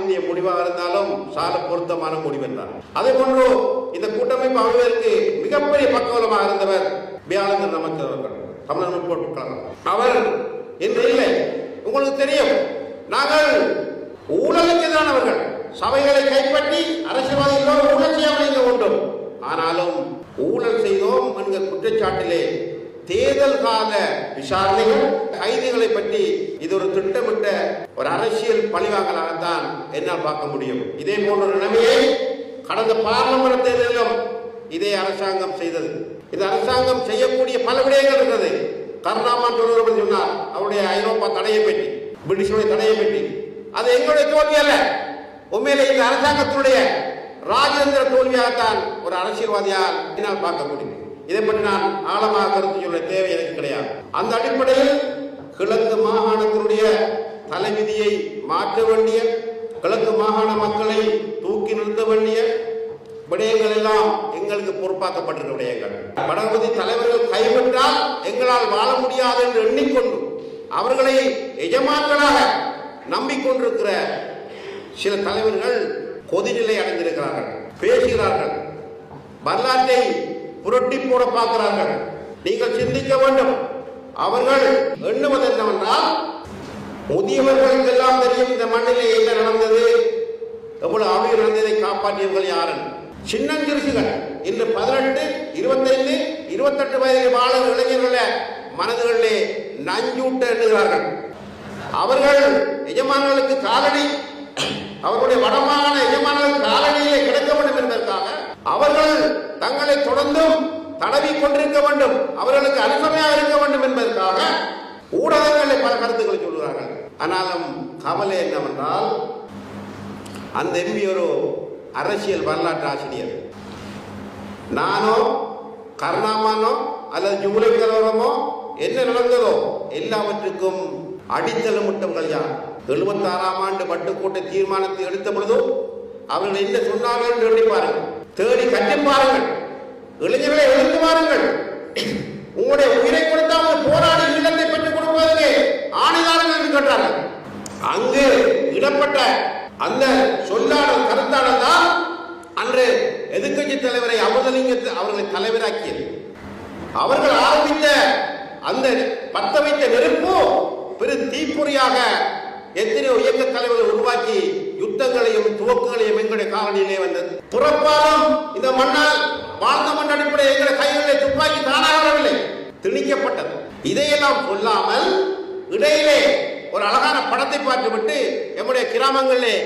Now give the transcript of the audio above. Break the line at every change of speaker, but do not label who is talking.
இந்திய முடிவாக இருந்தாலும் சால பொருத்தமான முடிவு என்றார். அதே போன்று இந்த கூட்டமைப்பு அமைவதற்கு மிகப்பெரிய பக்கவலமாக இருந்தவர் வியாழந்தர் அமைச்சர் அவர்கள் தமிழர் முற்போட்டு கழகம். அவர் இன்று இல்லை. உங்களுக்கு தெரியும் நாங்கள் ஊழலுக்கு எதிரானவர்கள் சபைகளை கைப்பற்றி அரசியல்வாதிகளோடு ஊழல் செய்யாமல் வேண்டும். ஆனாலும் ஊழல் செய்தோம் என்கிற குற்றச்சாட்டிலே தேர்தல் கால விசாரணைகள் கைதிகளை பற்றி இது ஒரு திட்டமிட்ட ஒரு அரசியல் பழிவாங்கலாகத்தான் என்னால் பார்க்க முடியும். இதே போன்ற ஒரு நிலைமையை கடந்த பாராளுமன்ற தேர்தலிலும் இதே அரசாங்கம் செய்தது. இந்த அரசாங்கம் செய்யக்கூடிய பல விடயங்கள் இருந்தது. கருணாமான் தொடர்பு சொன்னார் அவருடைய ஐரோப்பா தடையை பற்றி பிரிட்டிஷுடைய தடையை பற்றி. அது எங்களுடைய தோல்வி அல்ல. உண்மையிலே இந்த அரசாங்கத்தினுடைய ராஜேந்திர தோல்வியாகத்தான் ஒரு அரசியல்வாதியால் என்னால் பார்க்க முடியும் இதை பற்றி நான் ஆழமாக கருத்து சொல்ல தேவை எனக்கு கிடையாது. அந்த அடிப்படையில் கிழக்கு மாகாணத்தினுடைய விதியை மாற்ற வேண்டிய கிழக்கு மாகாண மக்களை தூக்கி நிறுத்த வேண்டிய விடயங்கள் எல்லாம் எங்களுக்கு பொறுப்பாக்கப்பட்டிருக்க விடயங்கள். வடபகுதி தலைவர்கள் கைவிட்டால் எங்களால் வாழ முடியாது என்று எண்ணிக்கொண்டு அவர்களை எஜமான்களாக நம்பிக்கொண்டிருக்கிற சில தலைவர்கள் கொதிநிலை அடைந்திருக்கிறார்கள். பேசுகிறார்கள். வரலாற்றை புரட்டி போட பார்க்கிறார்கள். நீங்கள் சிந்திக்க வேண்டும். அவர்கள் எண்ணுவது என்னவென்றால் முதியவர்களுக்கு எல்லாம் தெரியும் இந்த மண்ணிலே என்ன நடந்தது? எவ்வளவு அவையில் நடந்ததை காப்பாற்றியவர்கள் யாரன் சின்னஞ்சிறுசுகள். இன்று பதினெட்டு இருபத்தைந்து இருபத்தெட்டு வயதில் வாழும் இளைஞர்கள மனதுகளிலே நஞ்சூட்ட எண்ணுகிறார்கள். அவர்கள் எஜமானர்களுக்கு காலடி அவர்களுடைய வடமான எஜமானர்கள் காலடியிலே கிடக்க வேண்டும் என்பதற்காக அவர்கள் தங்களை தொடர்ந்தும் தடவி கொண்டிருக்க வேண்டும். அவர்களுக்கு அனுசமையாக இருக்க வேண்டும் என்பதற்காக ஊடகங்களில் பல கருத்துக்களை சொல்கிறார்கள் ஆனாலும் கவலை என்னவென்றால் அந்த எம்பி ஒரு அரசியல் வரலாற்று ஆசிரியர். நானோ கருணாமானோ அல்லது ஜூலை கலவரமோ என்ன நடந்ததோ எல்லாவற்றுக்கும் அடித்தளமிட்டவர்கள் யார்? எழுபத்தாறாம் ஆண்டு பட்டுக்கோட்டை தீர்மானத்தை எடுத்த பொழுதும் அவர்கள் என்ன சொன்னார்கள் என்று எண்ணி பாருங்கள். தேடி கட்டி பாருங்கள். இளைஞர்களை எழுந்து பாருங்கள் உங்களுடைய உயிரை கொடுத்த கேட்டார்கள் அங்கு இடப்பட்ட அந்த சொல்லாடல் கருத்தாடல் தான் அன்று எதிர்க்கட்சி தலைவரை அமுதலிங்க அவர்களை தலைவராக்கியது. அவர்கள் ஆரம்பித்த அந்த பத்த வைத்த நெருப்பு பெரும் தீப்பொறியாக எத்தனையோ இயக்க தலைவர்கள் உருவாக்கி யுத்தங்களையும் துவக்கங்களையும் எங்களுடைய காலனியிலே வந்தது. புறப்பாலும் இந்த மண்ணால் வாழ்ந்த மண் அடிப்படையில் எங்களுடைய கைகளிலே துப்பாக்கி தானாக வரவில்லை. திணிக்கப்பட்டது. இதையெல்லாம் சொல்லாமல் இடையிலே ஒரு அழகான படத்தை பார்த்துவிட்டு எம்முடைய கிராமங்களிலே